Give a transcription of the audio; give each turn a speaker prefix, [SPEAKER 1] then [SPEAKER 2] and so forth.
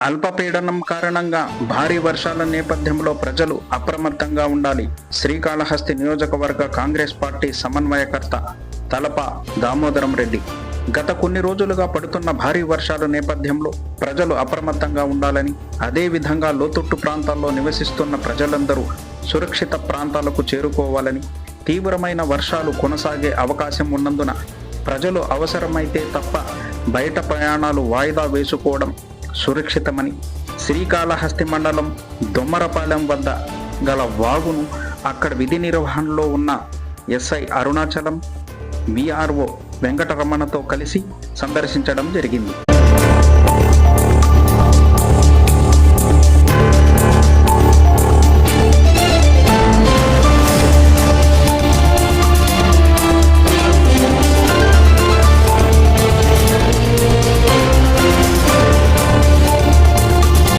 [SPEAKER 1] అల్పపీడనం కారణంగా భారీ వర్షాల నేపథ్యంలో ప్రజలు అప్రమత్తంగా ఉండాలి. శ్రీకాళహస్తి నియోజకవర్గ కాంగ్రెస్ పార్టీ సమన్వయకర్త తలప దామోదరం రెడ్డి. గత కొన్ని రోజులుగా పడుతున్న భారీ వర్షాల నేపథ్యంలో ప్రజలు అప్రమత్తంగా ఉండాలని అదేవిధంగా లోతట్టు ప్రాంతాల్లో నివసిస్తున్న ప్రజలందరూ సురక్షిత ప్రాంతాలకు చేరుకోవాలని తీవ్రమైన వర్షాలు కొనసాగే అవకాశం ఉన్నందున ప్రజలు అవసరమైతే తప్ప బయట ప్రయాణాలు వాయిదా వేసుకోవడం సురక్షితమని. శ్రీకాళహస్తి మండలం దొమ్మరపాలెం వద్ద గల వాగును అక్కడ విధి నిర్వహణలో ఉన్న ఎస్ఐ అరుణాచలం విఆర్ఓ వెంకటరమణతో కలిసి సందర్శించడం జరిగింది.